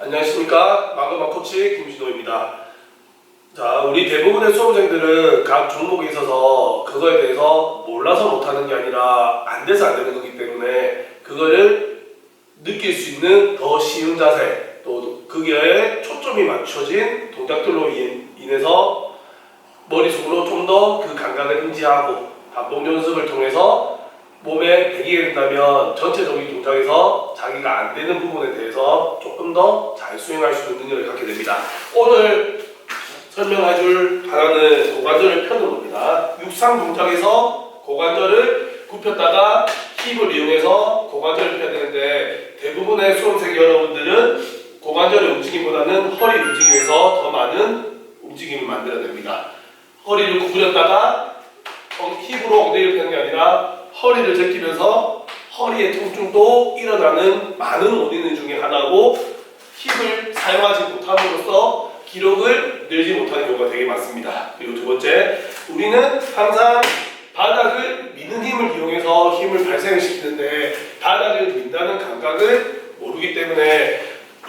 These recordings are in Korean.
안녕하십니까 마그마 코치 김진호입니다. 자, 우리 대부분의 수험생들은 각 종목에 있어서 그거에 대해서 몰라서 못하는 게 아니라 안 돼서 안 되는 거기 때문에 그거를 느낄 수 있는 더 쉬운 자세 또 그게 초점이 맞춰진 동작들로 인- 인해서 머릿속으로 좀 더 그 감각을 인지하고 반복 연습을 통해서 몸에 배기게 된다면 전체적인 동작에서 자기가 안 되는 부분에 대해서 조금 더 잘 수행할 수 있는 능력을 갖게 됩니다. 오늘 설명해줄 단어는 고관절을 펴는 겁니다. 육상 동작에서 고관절을 굽혔다가 힙을 이용해서 고관절을 펴야 되는데 대부분의 수험생 여러분들은 고관절의 움직임보다는 허리 움직임에서 더 많은 움직임을 만들어냅니다. 허리를 구부렸다가 엉- 힙으로 엉덩이를 펴는 게 아니라 허리를 제끼면서 허리의 통증도 일어나는 많은 원인 중에 하나고 힙을 사용하지 못함으로써 기록을 늘지 못하는 경우가 되게 많습니다. 그리고 두 번째, 우리는 항상 바닥을 미는 힘을 이용해서 힘을 발생을 시키는데 바닥을 민다는 감각을 모르기 때문에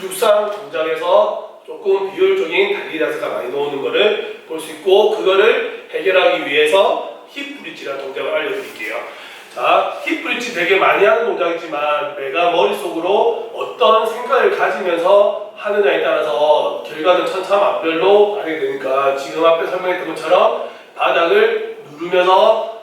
육상 동작에서 조금 비효율적인 달리 자세가 많이 나오는 것을 볼 수 있고 그거를 해결하기 위해서 힙 브릿지라는 동작을 알려드릴게요. 자, 힙 브릿지 되게 많이 하는 동작이지만 내가 머릿속으로 어떤 생각을 가지면서 하느냐에 따라서 결과는 천차만별로 가게 되니까 지금 앞에 설명했던 것처럼 바닥을 누르면서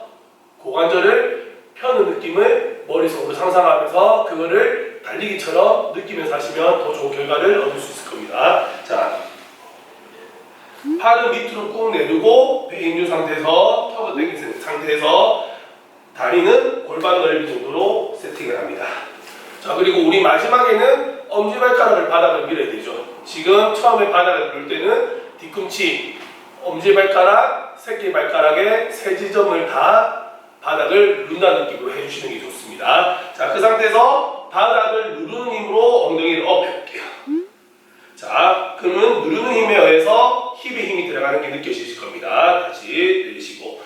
고관절을 펴는 느낌을 머릿속으로 상상하면서 그거를 달리기처럼 느끼면서 하시면 더 좋은 결과를 얻을 수 있을 겁니다. 자, 팔을 밑으로 꾹 내두고 배 있는 상태에서 턱을 당긴 상태에서 다리는 골반 넓이 정도로 세팅을 합니다. 자 그리고 우리 마지막에는 엄지발가락을 바닥을 밀어야 되죠. 지금 처음에 바닥을 밀 때는 뒤꿈치, 엄지발가락, 새끼발가락의 세 지점을 다 바닥을 누른다는 느낌으로 해주시는 게 좋습니다. 자 그 상태에서 바닥을 누르는 힘으로 엉덩이를 업 해볼게요. 자, 그러면 누르는 힘에 의해서 힙에 힘이 들어가는 게 느껴지실 겁니다. 다시 내리시고.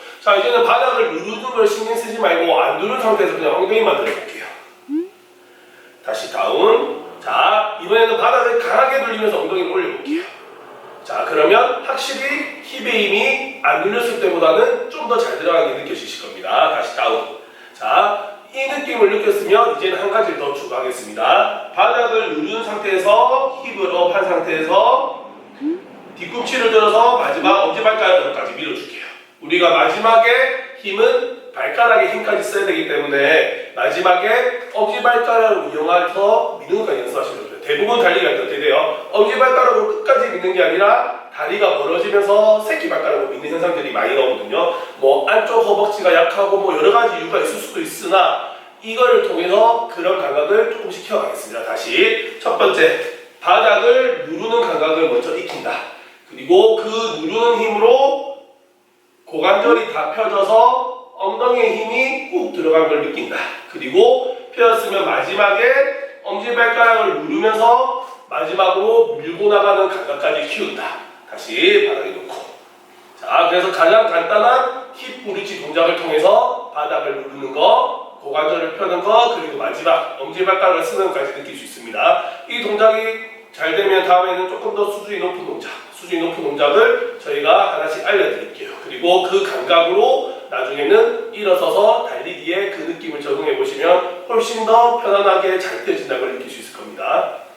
자, 이제는 바닥을 누르는 걸 신경 쓰지 말고 안 누른 상태에서 그냥 엉덩이만 들어볼게요. 다시 다운. 자, 이번에는 바닥을 강하게 돌리면서 엉덩이를 올려볼게요. 자, 그러면 확실히 힙의 힘이 안 눌렸을 때보다는 좀 더 잘 들어가는 게 느껴지실 겁니다. 다시 다운. 자, 이 느낌을 느꼈으면 이제는 한 가지를 더 추가하겠습니다. 바닥을 누른 상태에서 힙을 업한 상태에서 뒤꿈치를 들어서 마지막 엄지발가락까지 밀어줄게요. 우리가 마지막에 힘은 발가락에 힘까지 써야 되기 때문에 마지막에 엄지발가락을 이용해서 미는 것까지 연습하시면 돼요. 대부분 달리기 할 때 어떻게 돼요? 엄지발가락으로 끝까지 미는 게 아니라 다리가 멀어지면서 새끼발가락으로 미는 현상들이 많이 나오거든요. 뭐 안쪽 허벅지가 약하고 뭐 여러 가지 이유가 있을 수도 있으나 이걸 통해서 그런 감각을 조금씩 키워가겠습니다. 다시 첫 번째 바닥을 누르는 감각을 먼저 익힌다. 그리고 그 누르는 힘으로 고 관절이 다 펴져서 엉덩이에 힘이 꾹 들어간 걸 느낀다. 그리고 펴졌으면 마지막에 엄지발가락을 누르면서 마지막으로 밀고 나가는 감각까지 키운다. 다시 바닥에 놓고. 자, 그래서 가장 간단한 힙 브릿지 동작을 통해서 바닥을 누르는 거, 고관절을 펴는 거, 그리고 마지막 엄지발가락을 쓰는 것까지 느낄 수 있습니다. 이 동작이 잘 되면 다음에는 조금 더 수준이 높은 동작, 수준이 높은 동작을 저희가 하나씩. 그리고 그 감각으로 나중에는 일어서서 달리기에 그 느낌을 적응해 보시면 훨씬 더 편안하게 잘 뛰어진다는 걸 느낄 수 있을 겁니다.